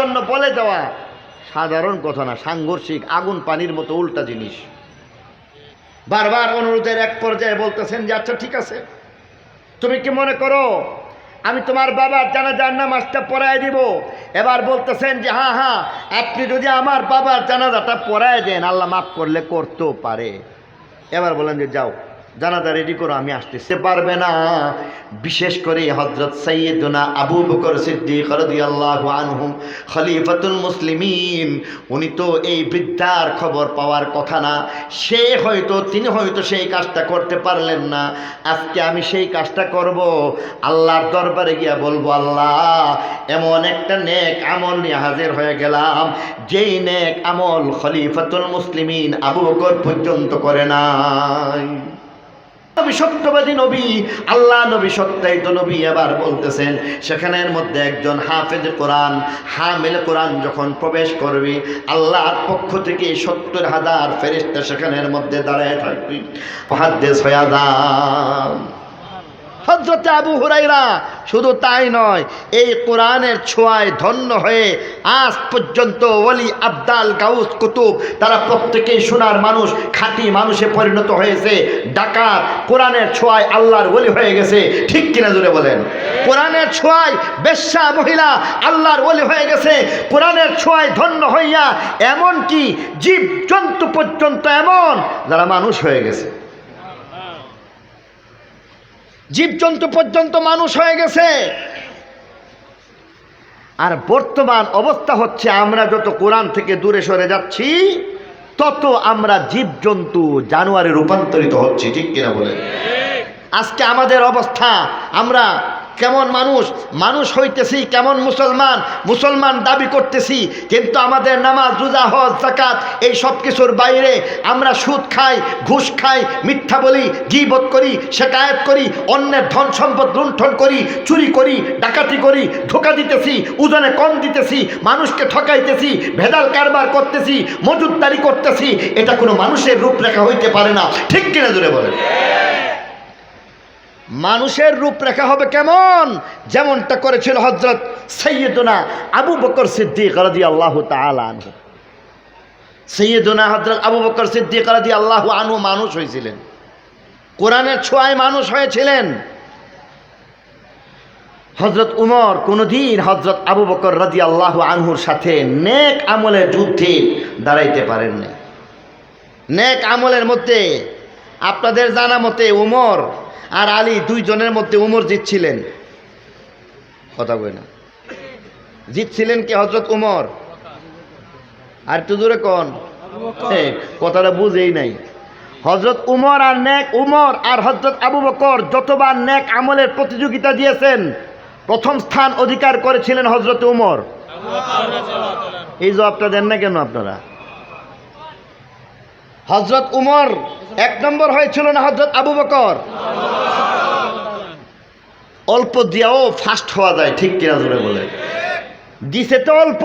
জন্য বলে দেওয়া। সাধারণ কথা না, সাংঘর্ষিক, আগুন পানির মতো উল্টা জিনিস। বারবার অনুরোধের এক পর্যায়ে বলতেছেন যে আচ্ছা ঠিক আছে। তুমি কি মনে করো, আমি তোমার বাবার জানাজার নামাজটা পড়ায় দিব? এবার বলতেছেন যে হ্যাঁ হ্যাঁ আপনি যদি আমার বাবার জানাজাটা পড়ায় দেন, আল্লাহ মাফ করলে করতেও পারে। এবার বলেন যে, যাও। জানাজা রেডি করো, আমি আসতেছে। পারবে না। বিশেষ করে হজরত সৈয়দনা আবু বকর সিদ্দিক রাদিয়াল্লাহু আনহু, খলিফাতুল মুসলিমিন। উনি তো এই বৃদ্ধার খবর পাওয়ার কথা না। সে হয়তো, তিনি হয়তো সেই কাজটা করতে পারলেন না। আজকে আমি সেই কাজটা করব। আল্লাহর দরবারে গিয়া বলব, আল্লাহ, এমন একটা নেক আমল নিয়ে হাজির হয়ে গেলাম। যেই নেক আমল খলিফাতুল মুসলিমিন আবু বকর পর্যন্ত করে নাই। নবী, সত্যবাদী নবী, আল্লাহ নবী, সত্যায়িত নবী এবার বলতেছেন, সেখানের মধ্যে একজন হাফেজ কোরআন, হামিল কোরআন যখন প্রবেশ করবে, আল্লাহর পক্ষ থেকে সত্তর হাজার ফেরিস্তা সেখানের মধ্যে দাঁড়ায় থাকবে। হাদ্দেশ হজরত আবু হুরাইরা শুধু তাই নয়, এই কোরআনের ছোঁয়ায় ধন্য হয়ে আজ পর্যন্ত ওলি আবদাল গাউস কুতুব, তারা প্রত্যেকেই সোনার মানুষ, খাঁটি মানুষে পরিণত হয়েছে, ডাকাত, কোরআনের ছোঁয়ায় আল্লাহর ওলি হয়ে গেছে। ঠিক কিনা জুড়ে বলেন? কোরআনের ছোঁয়ায় বেশ্যা মহিলা আল্লাহর ওলি হয়ে গেছে, কোরআনের ছোঁয়ায় ধন্য হইয়া এমন কি জীব জন্তু পর্যন্ত এমন যারা মানুষ হয়ে গেছে। জীবজন্তু পর্যন্ত মানুষ হয়ে গেছে। আর বর্তমান অবস্থা হচ্ছে, আমরা যত কোরআন থেকে দূরে সরে যাচ্ছি, তত আমরা জীবজন্তু জানুয়ারে রূপান্তরিত হচ্ছি, ঠিক কিনা বলে আজকে আমাদের অবস্থা, আমরা কেমন মানুষ? মানুষ হইতেছি কেমন মুসলমান? মুসলমান দাবি করতেছি, কিন্তু আমাদের নামাজ, রোজা, হজ জাকাত এই সব কিছুর বাইরে আমরা সুদ খাই, ঘুষ খাই, মিথ্যা বলি, গিবত করি, শেকায়ত করি, অন্যের ধন সম্পদ লুণ্ঠন করি, চুরি করি, ডাকাতি করি, ধোকা দিতেছি, ওজনে কম দিতেছি, মানুষকে ঠকাইতেছি ভেদাল কারবার করতেছি মজুদদারি করতেছি, এটা কোনো মানুষের রূপরেখা হইতে পারে না। ঠিক কিনা জুড়ে বলেন? মানুষের রূপরেখা হবে কেমন? যেমনটা করেছিল হজরত সৈয়দনা আবু বকর সিদ্দিক রাজি আল্লাহ আনহু। সৈয়দনা হজরত আবু বকর সিদ্দিক রাজি আল্লাহ আনু মানুষ হয়েছিলেন। কোরআনের ছোঁয়ায় মানুষ হয়েছিলেন। হজরত উমর কোনোদিন হজরত আবু বকর রাজি আল্লাহ আনহুর সাথে নেক আমলের যুদ্ধে দাঁড়াইতে পারেন নাই। নেক আমলের মধ্যে, আপনাদের জানা মতে উমর আর আলী দুইজনের মধ্যে উমর জিতছিলেন। কথা কই না। জিতছিলেন কি হজরত উমর? আর একটু দূরে কন। কথাটা বুঝেই নাই। হজরত উমর আর নেক উমর আর হজরত আবু বকর যতবার নেক আমলের প্রতিযোগিতা দিয়েছেন, প্রথম স্থান অধিকার করেছিলেন হজরত উমর। এই জবাবটা দেন না কেন আপনারা? হজরত উমর এক নম্বর হয়েছিল না হজরত আবু বকর? অল্প দিয়াও ফাস্ট হওয়া যায়, ঠিক কিনা জোরে বলে। দিছে তো অল্প,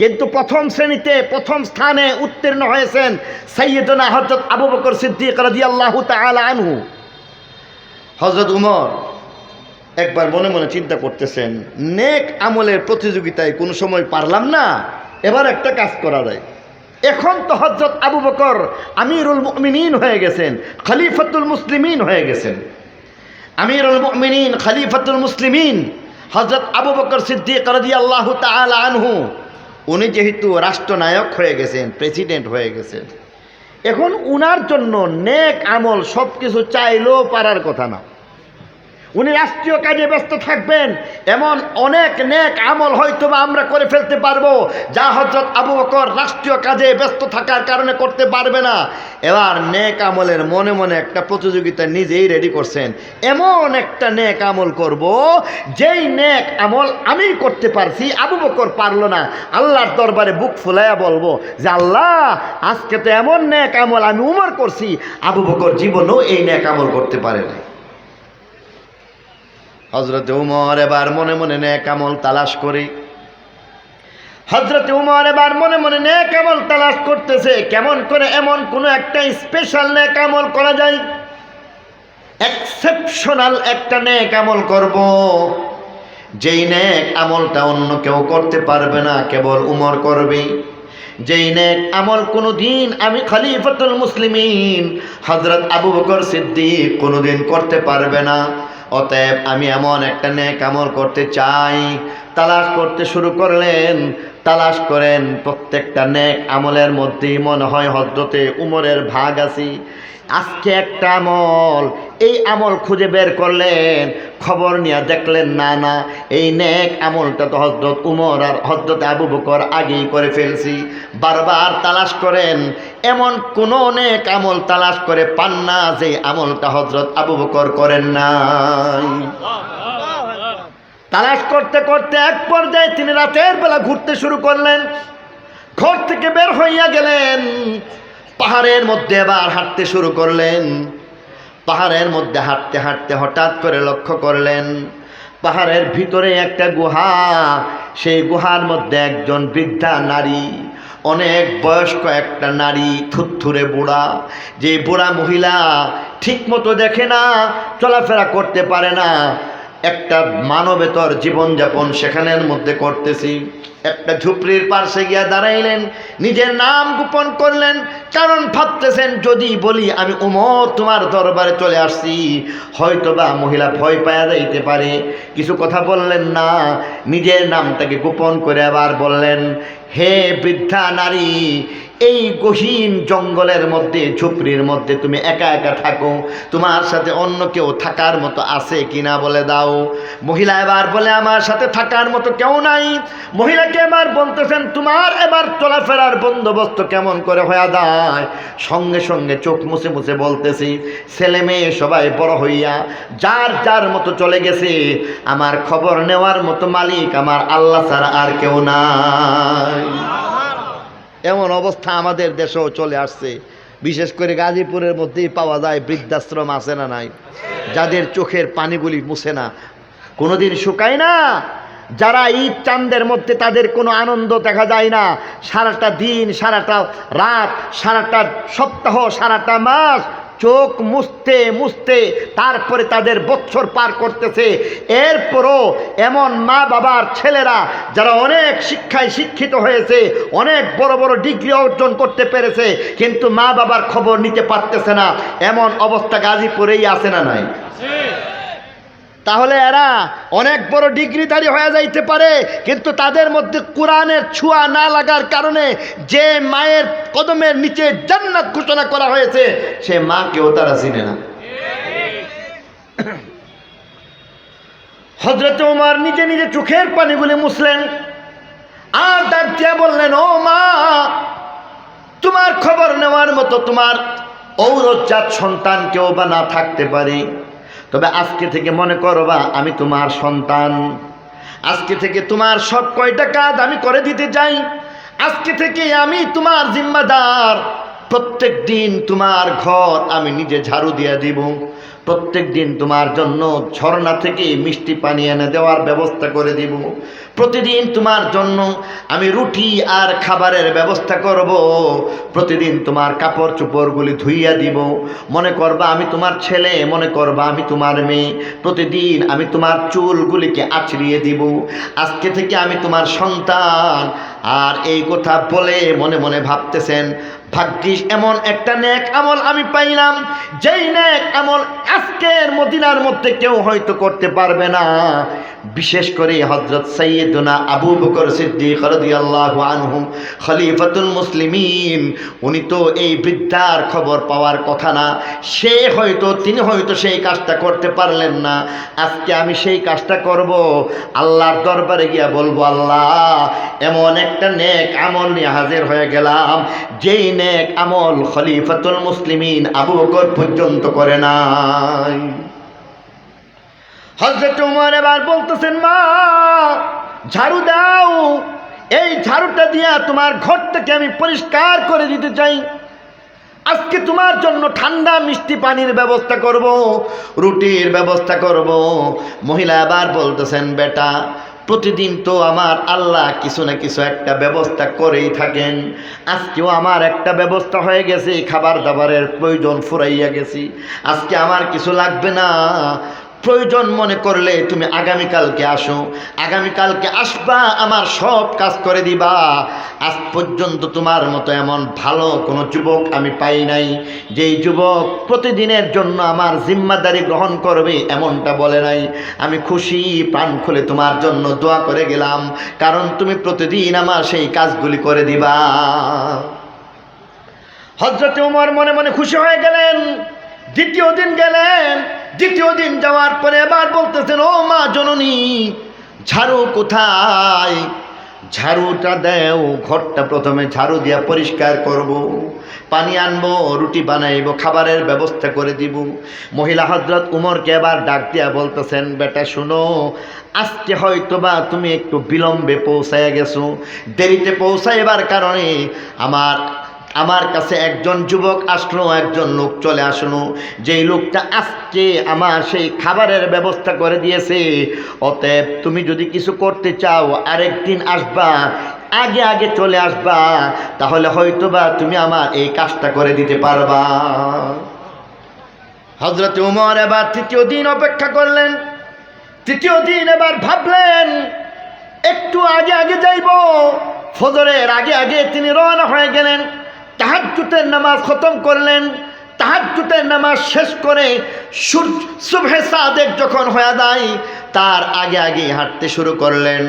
কিন্তু প্রথম শ্রেণীতে প্রথম স্থানে উত্তীর্ণ হয়েছেন সৈয়দনা হজরত আবু বকর সিদ্দিক রাদিয়াল্লাহু তাআলা আনহু। হজরত উমর, একবার মনে মনে চিন্তা করতেছেন, নেক আমলের প্রতিযোগিতায় কোনো সময় পারলাম না, এবার একটা কাজ করা যায়। এখন তো হজরত আবু বকর আমিরুল মুমিনিন হয়ে গেছেন, খলিফাতুল মুসলিমিন হয়ে গেছেন। আমিরুল মুমিনিন, খলিফাতুল মুসলিমিন হজরত আবু বকর সিদ্দিক রাদিয়াল্লাহু তাআলা আনহু, উনি যেহেতু রাষ্ট্রনায়ক হয়ে গেছেন, প্রেসিডেন্ট হয়ে গেছেন। এখন উনার জন্য নেক আমল সব কিছু চাইলেও পারার কথা না। উনি রাষ্ট্রীয় কাজে ব্যস্ত থাকবেন। এমন অনেক নেক আমল হয়তো আমরা করে ফেলতে পারব, যা হজরত আবু বকর রাষ্ট্রীয় কাজে ব্যস্ত থাকার কারণে করতে পারবে না। এবার নেক আমলের মনে মনে একটা প্রতিযোগিতা নিজেই রেডি করছেন। এমন একটা নেক আমল করব, যেই নেক আমল আমি করতে পারছি, আবু বকর পারল না। আল্লাহর দরবারে বুক ফুলাইয়া বলব যে, আল্লাহ, আজকে তো এমন নেক আমল আমি উমর করছি, আবু বকর জীবনেও এই নেক আমল করতে পারে না হজরত উমর এবার মনে মনে নেক আমল তালাশ করি। হজরত উমর এবার মনে মনে নেক আমল তালাশ করতেছে। কেমন করে এমন কোনো একটা স্পেশাল নেক আমল করা যায়? এক্সেপশনাল একটা নেক আমল করব। যেই নেক আমলটা অন্য কেউ করতে পারবে না, কেবল উমর করবে যেই নেক আমল কোনো দিন আমি খলিফাতুল মুসলিমিন হজরত আবু বকর সিদ্দিক কোনোদিন করতে পারবে না। অতএব আমি এমন একটা নেক আমল করতে চাই। তালাশ করতে শুরু করলেন, তালাশ করেন, প্রত্যেকটা নেক আমলের মধ্যেই মনে হয় হজরতে উমরের ভাগ আছি। আজকে একটা আমল। এই আমল খুঁজে বের করলেন, খবর নিয়ে দেখলেন, না না, এই নেক আমলটা তো হজরত উমর আর হজরত আবু বকর আগেই করে ফেলছি। বারবার তালাশ করেন, এমন কোনো নেক আমল তালাশ করে পান না যে আমলটা হজরত আবু বকর করেন নাই। তালাশ করতে করতে এক পর্যায়ে তিনি রাতের বেলা ঘুরতে শুরু করলেন। ঘর থেকে বের হইয়া গেলেন। পাহাড়ের মধ্যে এবার হাঁটতে শুরু করলেন। পাহাড়ের মধ্যে হাঁটতে হাঁটতে হঠাৎ করে লক্ষ্য করলেন, পাহাড়ের ভিতরে একটা গুহা। সেই গুহার মধ্যে একজন বৃদ্ধা নারী, অনেক বয়স্ক একটা নারী থুরথুরে বুড়া। যে বুড়া মহিলা ঠিক মতো দেখে না, চলাফেরা করতে পারে না, একটা মানবেতর জীবনযাপন সেখানের মধ্যে করতেছি। একটা ঝুপড়ির পাশে গিয়া দাঁড়াইলেন, নিজের নাম গোপন করলেন, কারণ ভাবতেছেন, যদি বলি আমি উমর তোমার দরবারে চলে আসছি হয়তো বা মহিলা ভয় পায়া যাইতে পারে। কিছু কথা বললেন না, নিজের নামটাকে গোপন করে আবার বললেন, হে বৃদ্ধা নারী এই গহীন জঙ্গলের মধ্যে, ঝুপড়ির মধ্যে তুমি একা একা থাকো। তোমার সাথে অন্য কেউ থাকার মতো আছে কিনা বলে দাও। মহিলা এবার বলে, আমার সাথে থাকার মতো কেউ নাই। মহিলাকে এবার বলতেছেন, তোমার এবার চলাফেরার বন্দোবস্ত কেমন করে হয়ে দায় সঙ্গে সঙ্গে চোখ মুছে মুছে বলতেছি, ছেলে মেয়ে সবাই বড় হইয়া, যার যার মতো চলে গেছে, আমার খবর নেওয়ার মতো মালিক আমার আল্লাহ ছাড়া আর কেউ নাই। এমন অবস্থা আমাদের দেশেও চলে আসছে। বিশেষ করে গাজীপুরের মধ্যেই পাওয়া যায় বৃদ্ধাশ্রম আছে না নাই? যাদের চোখের পানিগুলি মুছে না। কোনোদিন শুকায় না। যারা ঈদ চান্দের মধ্যে তাদের কোনো আনন্দ দেখা যায় না। সারাটা দিন, সারাটা রাত, সারাটা সপ্তাহ, সারাটা মাস চোখ মুছতে মুছতে তারপরে তাদের বৎসর পার করতেছে। এরপরও এমন মা বাবার ছেলেরা যারা অনেক শিক্ষায় শিক্ষিত হয়েছে, অনেক বড় বড় ডিগ্রি অর্জন করতে পেরেছে, কিন্তু মা বাবার খবর নিতে পারতেছে না। এমন অবস্থা গাজীপুরেই আছে না নাই? তাহলে এরা অনেক বড় ডিগ্রিধারী হয়ে যাইতে পারে, কিন্তু তাদের মধ্যে কোরআনের ছোঁয়া না লাগার কারণে যে মায়ের কদমের নিচে জান্নাত ঘোষণা করা হয়েছে, সে মাকেও তারা চিনে না। হজরত উমার নিজে নিজে চোখের পানিগুলি মুছলেন, আর দিয়া বললেন, ও মা, তোমার খবর নেওয়ার মতো তোমার ঔরজাত সন্তান কেউ বা না থাকতে পারে। তবে আজকে থেকে মনে করবা আমি তোমার সন্তান। আজকে থেকে তোমার সব কয়টা কাজ আমি করে দিতে চাই। আজকে থেকে আমি তোমার জিম্মাদার। প্রত্যেক দিন তোমার ঘর আমি নিজে ঝাড়ু দিয়ে দিব। প্রত্যেক দিন তোমার জন্য ঝর্ণা থেকে মিষ্টি পানি এনে দেওয়ার ব্যবস্থা করে দিব। প্রতিদিন তোমার জন্য আমি রুটি আর খাবারের ব্যবস্থা করব। প্রতিদিন তোমার কাপড় চোপড়গুলি ধুইয়া দিব। মনে করবা আমি তোমার ছেলে, মনে করবা আমি তোমার মেয়ে। প্রতিদিন আমি তোমার চুলগুলিকে আছড়িয়ে দিব। আজকে থেকে আমি তোমার সন্তান। আর এই কথা বলে মনে মনে ভাবতেছেন ভাগ্যিস এমন একটা নেক আমল আমি পাইলাম, যেই নেক আমল আজকের মদিনার মধ্যে কেউ হয়তো করতে পারবে না। বিশেষ করে হজরত সৈয়দনা আবু বকর সিদ্দিক আনহুম, খলিফাতুল মুসলিমিন। উনি তো এই বৃদ্ধার খবর পাওয়ার কথা না, সে হয়তো, তিনি হয়তো সেই কাজটা করতে পারলেন না। আজকে আমি সেই কাজটা করব, আল্লাহর দরবারে গিয়া বলব, আল্লাহ, এমন একটা নেক আমল নিয়ে হাজির হয়ে গেলাম, যেই নেক আমল খলিফাতুল মুসলিমিন আবু বকর পর্যন্ত করে নাই। হজরত উমর এবার বলতেছেন, মা, ঝাড়ু দাও। এই ঝাড়ুটা দিয়া তোমার ঘরটাকে আমি পরিষ্কার করে দিতে চাই। আজকে তোমার জন্য ঠান্ডা মিষ্টি পানির ব্যবস্থা করব, রুটির ব্যবস্থা করব। মহিলা আবার বলতেছেন, বেটা প্রতিদিন তো আমার আল্লাহ কিছু না কিছু একটা ব্যবস্থা করেই থাকেন। আজকেও আমার একটা ব্যবস্থা হয়ে গেছে খাবার দাবারের প্রয়োজন ফুরাইয়া গেছি। আজকে আমার কিছু লাগবে না। প্রয়োজন মনে করলে তুমি আগামীকালকে আসো। আগামীকালকে আসবা, আমার সব কাজ করে দিবা। আজ পর্যন্ত তোমার মতো এমন ভালো কোনো যুবক আমি পাই নাই, যেই যুবক প্রতিদিনের জন্য আমার জিম্মাদারি গ্রহণ করবে এমনটা বলে নাই। আমি খুশি, প্রাণ খুলে তোমার জন্য দোয়া করে গেলাম, কারণ তুমি প্রতিদিন আমার সেই কাজগুলি করে দিবা। হজরতে উমর মনে মনে খুশি হয়ে গেলেন, দ্বিতীয় দিন গেলেন দ্বিতীয় দিন যাওয়ার পরে এবার বলতেছেন, ও মা জননী, ঝাড়ু কোথায় ঝাড়ুটা দেও, ঘরটা প্রথমে ঝাড়ু দিয়া পরিষ্কার করব। পানি আনব, রুটি বানাইব, খাবারের ব্যবস্থা করে দিব মহিলা হজরত উমরকে এবার ডাক দিয়া বলতেছেন, বেটা, শুনো, আজকে হয়তো বা তুমি একটু বিলম্বে পৌঁছায় গেছো দেরিতে পৌঁছাইবার কারণে আমার আমার কাছে একজন যুবক আসলো, একজন লোক চলে আসলো। যেই লোকটা আজকে আমার সেই খাবারের ব্যবস্থা করে দিয়েছে। অতএব তুমি যদি কিছু করতে চাও, আরেকদিন আসবা, আগে আগে চলে আসবা, তাহলে হয়তোবা তুমি আমার এই কাজটা করে দিতে পারবা। হজরত উমর এবার তৃতীয় দিন অপেক্ষা করলেন। তৃতীয় দিন এবার ভাবলেন, একটু আগে আগে যাইব। ফজরের আগে আগে তিনি রওনা হয়ে গেলেন। তাহাজ্জুতের নামাজ খতম করলেন তাহাজুতের নামাজ শেষ করে সূর্য, শুভে সাদেক যখন হয়ে যায়, তার আগে আগে হাঁটতে শুরু করলেন।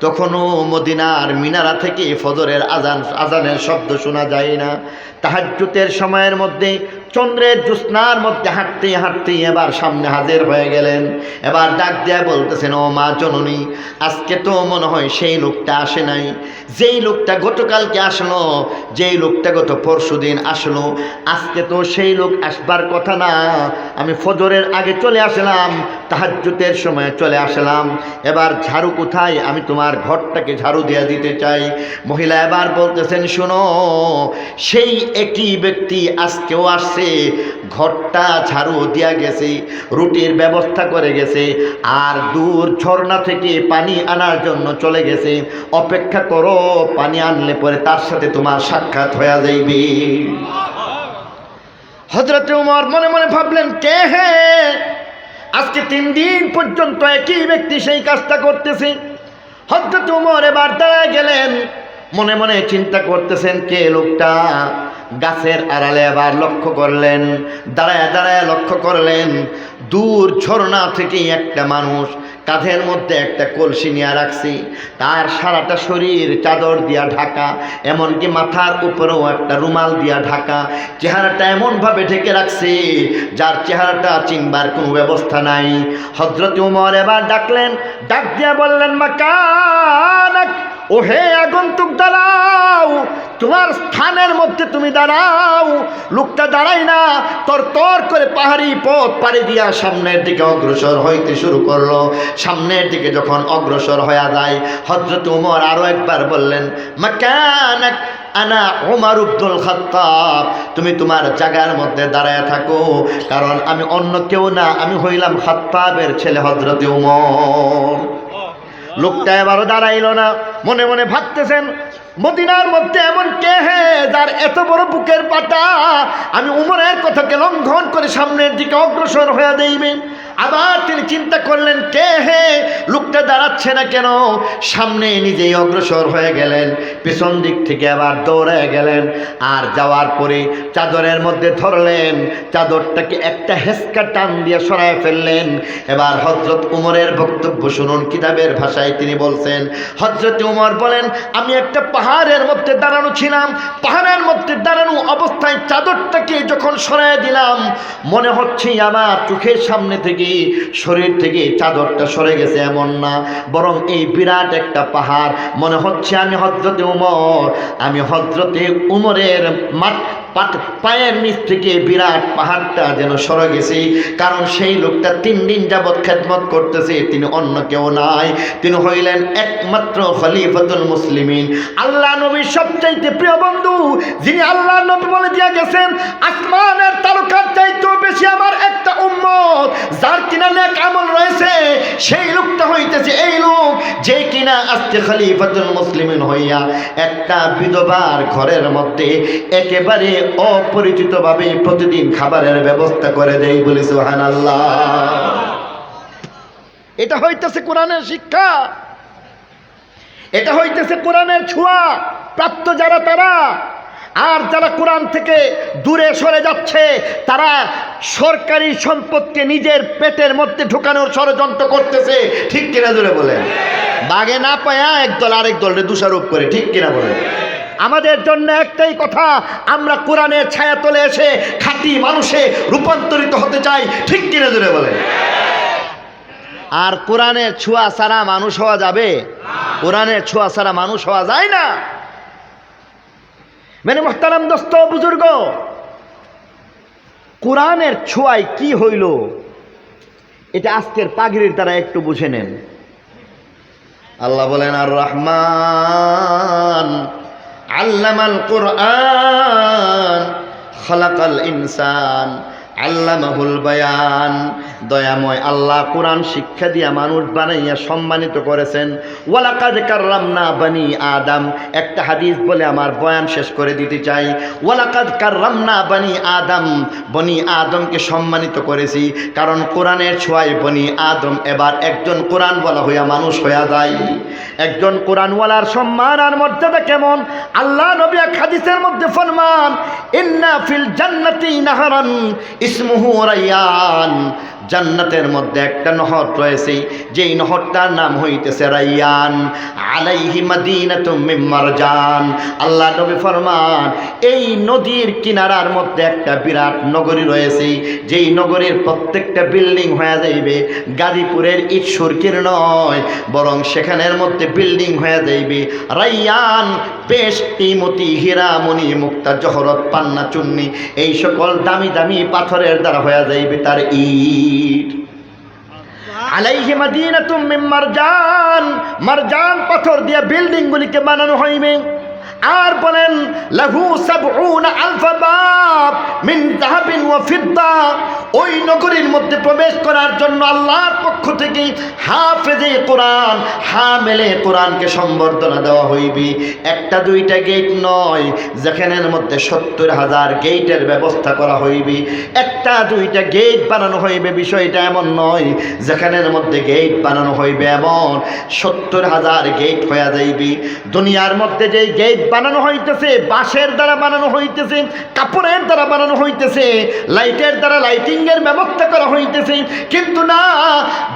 তখনও মদিনার মিনারা থেকে ফজরের আজান, আজানের শব্দ শোনা যায় না। তাহাজ্জুতের সময়ের মধ্যে চন্দ্রের জ্যোৎস্নার মধ্যে হাঁটতে হাঁটতে এবার সামনে হাজির হয়ে গেলেন। এবার ডাক দেয়া বলতেছেন, ও মা জননী, আজকে তো মনে হয় সেই লোকটা আসে নাই। যেই লোকটা গতকালকে আসলো, যেই লোকটা গত পরশু দিন আসলো, আজকে তো সেই লোক আসবার কথা না। আমি ফজরের আগে চলে আসলাম, তাহাজ্জুতের সময় চলে আসলাম। এবার ঝাড়ু কোথায়? আমি তোমার ঘরটাকে ঝাড়ু দিয়ে দিতে চাই। মহিলা এবার বলতেছেন, শোনো, সেই একই ব্যক্তি আজকেও আসছে, ঘরটা ঝাড়ু দিয়া গেছে, রুটির ব্যবস্থা করে গেছে, আর দূর ঝর্ণা থেকে পানি আনার জন্য চলে গেছে। অপেক্ষা করো, পানি আনলে পরে তার সাথে তোমার সাক্ষাৎ হয়ে যাইবে। হজরত উমর মনে মনে ভাবলেন, কে হে? আজকে তিন দিন পর্যন্ত একই ব্যক্তি সেই কাজটা করতেছে। হজরত উমর এবার দাঁড়ায় গেলেন, মনে মনে চিন্তা করতেছেন, কে লোকটা? গাছের আড়ালে আবার লক্ষ্য করলেন, দাঁড়ায় দাঁড়ায় লক্ষ্য করলেন, দূর ঝর্ণা থেকে একটা মানুষ কাঁধের মধ্যে একটা কলসি নিয়ে রাখছি। তার সারাটা শরীর চাদর দিয়া ঢাকা, এমনকি মাথার উপরেও একটা রুমাল দিয়া ঢাকা। চেহারাটা এমনভাবে ঢেকে রাখছি, যার চেহারাটা চিনবার কোনো ব্যবস্থা নাই। হজরত উমর এবার ডাকলেন, ডাক দিয়া বললেন, মা ও হে আগন্তুক দাঁড়াও, তোমার স্থানের মধ্যে তুমি দাঁড়াও। লোকটা দাঁড়াই না, তর তর করে পাহাড়ি পথ পাড়ি দিয়া সামনের দিকে অগ্রসর হইতে শুরু করল। সামনের দিকে যখন অগ্রসর হয়ে যায় হজরত উমর আরও একবার বললেন, মাকানাক আনা ওমার আব্দুল খাত্তাব, তুমি তোমার জায়গার মধ্যে দাঁড়ায় থাকো, কারণ আমি অন্য কেউ না, আমি হইলাম খাত্তাবের ছেলে হজরতে উমর লোকটা এবারও দাঁড়াইল না। মনে মনে ভাবতেছেন, মদিনার মধ্যে এমন কে হে যার এত বড় বুকের পাতা আমি উমরের কথাকে লঙ্ঘন করে সামনের দিকে অগ্রসর হয়ে দেইবে আবার তিনি চিন্তা করলেন, কে হে? লোকটা দাঁড়াচ্ছে না কেন? সামনে নিজেই অগ্রসর হয়ে গেলেন, পেছন দিক থেকে আবার দৌড়ে গেলেন আর যাওয়ার পরে চাদরের মধ্যে ধরলেন, চাদরটাকে একটা হেসকা টান দিয়ে সরায় ফেললেন। এবার হজরত উমরের বক্তব্য শুনুন, কিতাবের ভাষায় তিনি বলছেন হজরত উমর বলেন, আমি একটা পাহাড়ের মধ্যে দাঁড়ানো ছিলাম, পাহাড়ের মধ্যে দাঁড়ানো অবস্থায় চাদরটাকে যখন সরায় দিলাম, মনে হচ্ছে আমার চোখের সামনে থেকে শরীর থেকে চাদরটা সরে গেছে এমন না। বরং এই বিরাট একটা পাহাড়। মনে হচ্ছে আমি হজরতে উমর। আমি হজরতে উমরের মাঠ পায়ের নিচ থেকে বিরাট পাহাড়টা যেন সরে গেছে। কারণ সেই লোকটা তিন দিন যাবৎ খেদমত করতেছে, তিনি অন্য কেউ নাই। তিনি হইলেন একমাত্র খলিফাতুল মুসলিমিন। আল্লাহ নবীর সবচাইতে প্রিয় বন্ধু, যিনি আল্লাহ নবী বলে দিয়ে গেছেন, আসমানের তারকার চাইতেও বেশি আমার একটা উম্মত, যার কিনা নেক আমল রয়েছে, সেই লোকটা হইতেছে এই লোক, যে কিনা আজকে খলিফাতুল মুসলিমিন হইয়া একটা বিধবার ঘরের মধ্যে একেবারে অপরিচিতভাবে প্রতিদিন খাবারের ব্যবস্থা করে দেয় বলে সুহান আল্লাহ এটা হইতেছে কোরআনের শিক্ষা। এটা হইতেছে কোরআনের ছোঁয়া, প্রাপ্ত যারা তারা। আর যারা কোরআন থেকে দূরে সরে যাচ্ছে, তারা সরকারি সম্পদকে নিজের পেটের মধ্যে ঢুকানোর ষড়যন্ত্র করতেছে। ঠিক কিনা জোরে বলেন? বাগে না পায়া একদল আরেক দলরে দোষারোপ করে, ঠিক কিনা বলেন? আমাদের জন্য একটাই কথা, আমরা কোরআনের ছায়া তলে এসে খাঁটি মানুষে রূপান্তরিত হতে চাই, ঠিক কিনা জোরে বলেন? আর কোরআনের ছোঁয়া ছাড়া মানুষ হওয়া যাবে? কোরআনের ছোঁয়া ছাড়া মানুষ হওয়া যায় না। মানে মোহতারাম দোস্ত, বুজুর্গ, কোরআনের ছোঁয়ায় কি হইল? এটা আজকের পাগড়ির তারা একটু বুঝে নেন। আল্লাহ বলেন, আর রহমান আল্লামাল কোরআন খলাকাল ইনসান আল্লামাহুল বয়ান। দয়াময় আল্লাহ কোরআন শিক্ষা দিয়া মানুষ বানাইয়া সম্মানিত করেছেন। ওয়ালাকাদ কাররামনা বানি আদম। একটা হাদিস বলে আমার বয়ান শেষ করে দিতে চাই। ওয়ালাকাদ কাররামনা বানি আদম। বনি আদমকে সম্মানিত করেছি। কারণ কোরআনের ছোঁয়ায় বনি আদম এবার একজন কোরআন বলা হইয়া মানুষ হইয়া যায়। একজন কোরআনওয়ালার সম্মান আর মর্যাদা কেমন? আল্লাহ নবী হাদিসের মধ্যে ফরমান, ইন্না ফিল জান্নাতি নাহারান ইসমুহু রাইয়ান জান্নাতের মধ্যে একটা নহর রয়েছে, যেই নহরটার নাম হইতেছে রাইয়ান। আলাইহি মাদিনাতুম মিন মারজান। আল্লাহ নবী ফরমান, এই নদীর কিনারার মধ্যে একটা বিরাট নগরী রয়েছে, যেই নগরীর প্রত্যেকটা বিল্ডিং হয়ে যাইবে, গাজীপুরের ইট সুরকির নয়, বরং সেখানের মধ্যে বিল্ডিং হয়ে যাইবে। রাইয়ান, বেশ কিমতি হীরামণি, মুক্তা, জহরত, পান্না, চুন্নি, এই সকল দামি দামি পাথরের দ্বারা হয়ে যাইবে তার ইট আলাইহি মাদিনাতুম মিন মারজান। মারজান পাথর দিয়ে বিল্ডিং গুলিকে বানানো হইবে আর বলেন, লাহু সাবউনা আলফা বাব মিন যাহাবিন ওয়া ফিদ্দা। ওই নগরীর মধ্যে প্রবেশ করার জন্য আল্লাহর পক্ষ থেকে হা হাফেজে কোরআন, হামেলে কোরআনকে সম্বর্ধনা দেওয়া হইবে। একটা দুইটা গেট নয়, যেখানের মধ্যে সত্তর হাজার গেটের ব্যবস্থা করা হইবে। একটা দুইটা গেট বানানো হইবে, বিষয়টা এমন নয়, যেখানের মধ্যে গেট বানানো হইবে এমন। সত্তর হাজার গেট হইয়া যাইবে। দুনিয়ার মধ্যে যেই গেট বানানো হইতেছে, বাঁশের দ্বারা বানানো হইতেছে, কাপড়ের দ্বারা বানানো হইতেছে, লাইটের দ্বারা লাইটিংয়ের ব্যবস্থা করা হইতেছে। কিন্তু না,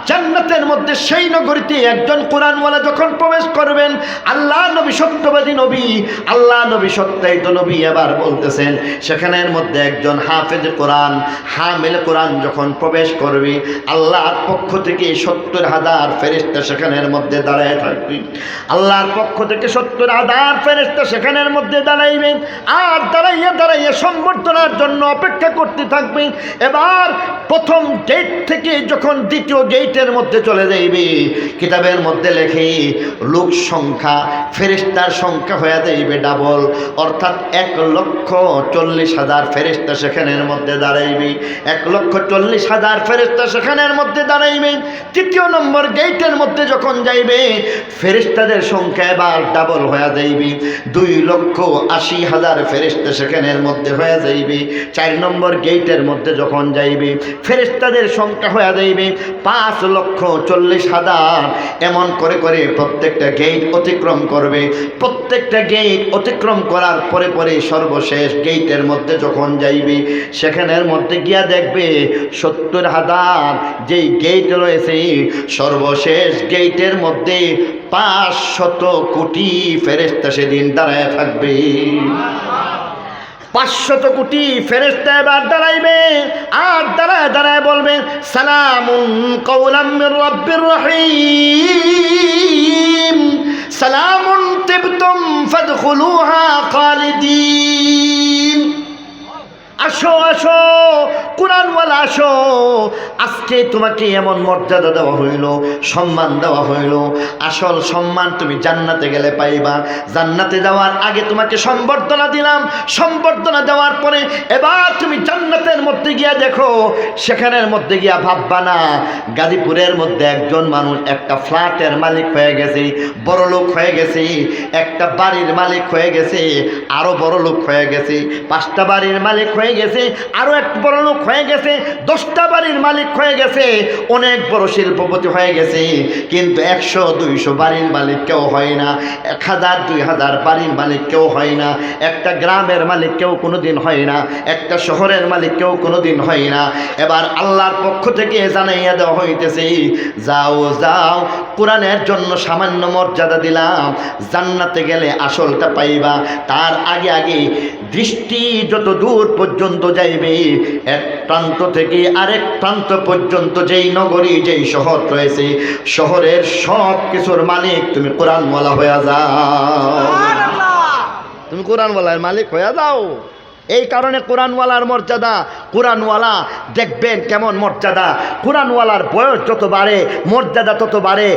জান্নাতের মধ্যে সেই নগরীতে একজন কোরআনওয়ালা যখন প্রবেশ করবেন, আল্লাহ নবী সত্যবাদী নবী, আল্লাহ নবী সত্যায়িত নবী এবার বলতেছেন, সেখানের মধ্যে একজন হাফেজ কোরআন, হামিল কোরআন যখন প্রবেশ করবে, আল্লাহর পক্ষ থেকে সত্তর হাজার ফেরিস্তা সেখানের মধ্যে দাঁড়ায় থাকবে। আল্লাহর পক্ষ থেকে সত্তর হাজার ফেরিস্তা সেখানের মধ্যে দাঁড়াইবে, আর দাঁড়াইয়া দাঁড়াইয়া সম্বর্ধনার জন্য অপেক্ষা করতে থাকবে। এবার প্রথম গেট থেকে যখন দ্বিতীয় গেটের মধ্যে চলে যাইবে, কিতাবের মধ্যে লেখে, লোক সংখ্যা ফেরিস্তার সংখ্যা হয়ে যাইবে ডাবল অর্থাৎ এক লক্ষ চল্লিশ হাজার ফেরিস্তা সেখানের মধ্যে দাঁড়াইবে। এক লক্ষ চল্লিশ হাজার ফেরিস্তা সেখানের মধ্যে দাঁড়াইবে। তৃতীয় নম্বর গেটের মধ্যে যখন যাইবে ফেরিস্তাদের সংখ্যা এবার ডাবল হয়ে যাইবে। দুই লক্ষ আশি হাজার ফেরিস্তা সেখানের মধ্যে হয়ে যাইবে। চার নম্বর গেটের মধ্যে যখন যাইবে ফেরিস্তাদের সংখ্যা হয়ে যাইবে, পাঁচ লক্ষ চল্লিশ হাজার। এমন করে করে প্রত্যেকটা গেট অতিক্রম করবে। প্রত্যেকটা গেট অতিক্রম করার পরে পরে সর্বশেষ গেটের মধ্যে যখন যাইবে, সেখানের মধ্যে গিয়া দেখবে সত্তর হাজার যেই গেট রয়েছে, সর্বশেষ গেটের মধ্যে পাঁচ শত কোটি ফেরেস্তা সেদিন দাঁড়ায় থাকবে। পাঁচশত কোটি ফেরেস্তা এবার দাঁড়াইবে আর দাঁড়ায় দাঁড়ায় বলবে, সালামুন কৌলাম রব্বির রহিম। সালামুন তিবতুম ফাদখুলুহা খালিদিন। আসো আসো, কোরআনওয়ালা আসো। আজকে তোমাকে এমন মর্যাদা দেওয়া হইল, সম্মান দেওয়া হইল। আসল সম্মান তুমি জান্নাতে গেলে পাইবা। জান্নাতে যাওয়ার আগে তোমাকে সম্বর্ধনা দিলাম। সম্বর্ধনা দেওয়ার পরে এবার তুমি জান্নাতের মধ্যে গিয়া দেখো, সেখানের মধ্যে গিয়া ভাববা না, গাজীপুরের মধ্যে একজন মানুষ, একটা ফ্ল্যাটের মালিক হয়ে গেছে, বড় লোক হয়ে গেছে, একটা বাড়ির মালিক হয়ে গেছে, আরও বড় লোক হয়ে গেছে, পাঁচটা বাড়ির মালিক হয়ে গেছে, আরও এক বড় লোক হয়ে গেছে, দশটা বাড়ির মালিক হয়ে গেছে, অনেক বড় শিল্পপতি হয়ে গেছে। কিন্তু একশো, দুইশো বাড়ির মালিক কেউ হয় না, এক হাজার, দুই হাজার বাড়ির মালিক কেউ হয় না, একটা গ্রামের মালিক কেউ কোনোদিন হয় না, একটা শহরের মালিক কেউ কোনোদিন হয় না। এবার আল্লাহর পক্ষ থেকে জানাইয়া দেওয়া হইতেছে, যাও যাও, কোরআনের জন্য সামান্য মর্যাদা দিলাম, জান্নাতে গেলে আসলটা পাইবা। তার আগে আগে দৃষ্টি যত দূর পর্যন্ত যাইবে, এক প্রান্ত থেকে আরেক প্রান্ত পর্যন্ত যেই নগরী, যেই শহর রয়েছে, শহরের সব কিছুর মালিক তুমি কোরআনওয়ালা হয়ে যাও। তুমি কোরআনওয়ালার মালিক হয়ে যাও। এই কারণে কোরআনওয়ালার মর্যাদা, কোরআনওয়ালা দেখবেন কেমন মর্যাদা। কোরআনওয়ালার বয়স যত বাড়ে, মর্যাদা তত বাড়ে।